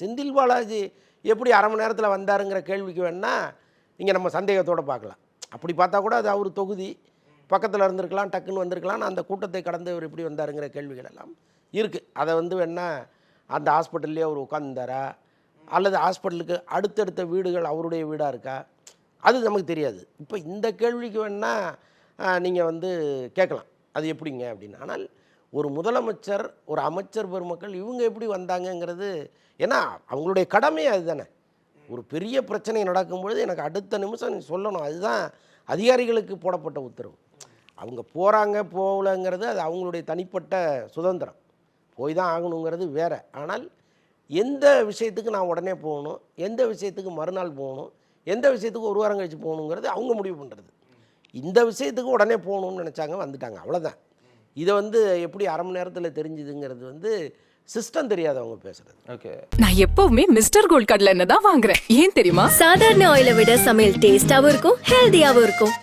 செந்தில் பாலாஜி எப்படி அரை மணி நேரத்தில் வந்தாருங்கிற கேள்விக்கு வேணால் இங்கே நம்ம சந்தேகத்தோடு பார்க்கலாம். அப்படி பார்த்தா கூட அது அவர் தொகுதி. பக்கத்தில் இருந்திருக்கலாம் டக்குன்னு வந்திருக்கலாம். அந்த கூட்டத்தை கடந்து இவர் எப்படி வந்தாருங்கிற கேள்விகள் எல்லாம் இருக்குது அதை வந்து வேணால் அந்த ஹாஸ்பிட்டல்லே அவர் உட்காந்துருந்தாரா அல்லது ஹாஸ்பிட்டலுக்கு அடுத்தடுத்த வீடுகள் அவருடைய வீடாக இருக்கா? அது நமக்கு தெரியாது. இப்போ இந்த கேள்விக்கு வேணால் நீங்கள் வந்து கேட்கலாம். அது எப்படிங்க அப்படின்னு. ஆனால் ஒரு முதலமைச்சர் ஒரு அமைச்சர் பெருமக்கள் இவங்க எப்படி வந்தாங்கங்கிறது ஏன்னா அவங்களுடைய கடமையே அதுதானே. ஒரு பெரிய பிரச்சனை நடக்கும்பொழுது எனக்கு அடுத்த நிமிஷம் நீ சொல்லணும். அதுதான் அதிகாரிகளுக்கு போடப்பட்ட உத்தரவு. அவங்க போகிறாங்க போகலங்கிறது அது அவங்களுடைய தனிப்பட்ட சுதந்திரம். போய் தான் ஆகணுங்கிறது வேற. ஆனால் எந்த விஷயத்துக்கு நான் உடனே போகணும் எந்த விஷயத்துக்கு மறுநாள் போகணும் எந்த விஷயத்துக்கு ஒரு வாரம் கழித்து போகணுங்கிறது அவங்க முடிவு பண்ணுறது இந்த விஷயத்துக்கு உடனே போகணும்னு நினச்சாங்க வந்துட்டாங்க. அவ்வளோதான் இதை வந்து எப்படி அரை மணி நேரத்தில் தெரிஞ்சுதுங்கிறது வந்து சிஸ்டம் தெரியாதவங்க பேசுகிறது ஓகே நான் எப்பவுமே மிஸ்டர் கோல்ட் கடலை எண்ணெய் தான் வாங்குறேன். ஏன் தெரியுமா? சாதாரண ஆயிலை விட சமையல் டேஸ்டாவும் இருக்கும் ஹெல்தியாவும் இருக்கும்.